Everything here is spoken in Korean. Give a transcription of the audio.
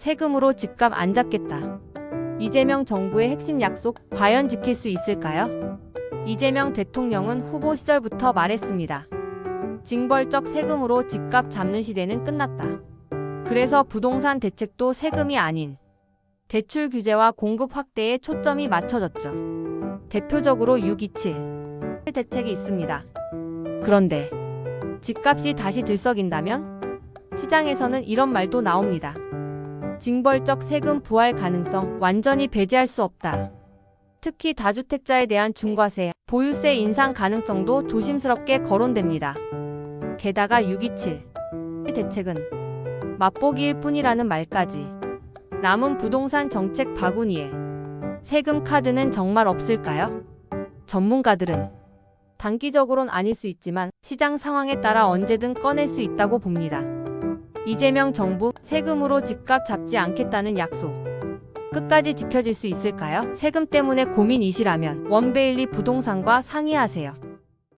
세금으로 집값 안 잡겠다. 이재명 정부의 핵심 약속 과연 지킬 수 있을까요? 이재명 대통령은 후보 시절부터 말했습니다. 징벌적 세금으로 집값 잡는 시대는 끝났다. 그래서 부동산 대책도 세금이 아닌 대출 규제와 공급 확대에 초점이 맞춰졌죠. 대표적으로 627 대책이 있습니다. 그런데 집값이 다시 들썩인다면 시장에서는 이런 말도 나옵니다. 징벌적 세금 부활 가능성 완전히 배제할 수 없다. 특히 다주택자에 대한 중과세, 보유세 인상 가능성도 조심스럽게 거론됩니다. 게다가 627 대책은 맛보기일 뿐이라는 말까지 남은 부동산 정책 바구니에 세금 카드는 정말 없을까요? 전문가들은 단기적으론 아닐 수 있지만 시장 상황에 따라 언제든 꺼낼 수 있다고 봅니다. 이재명 정부 세금으로 집값 잡지 않겠다는 약속. 끝까지 지켜질 수 있을까요? 세금 때문에 고민이시라면 원베일리 부동산과 상의하세요.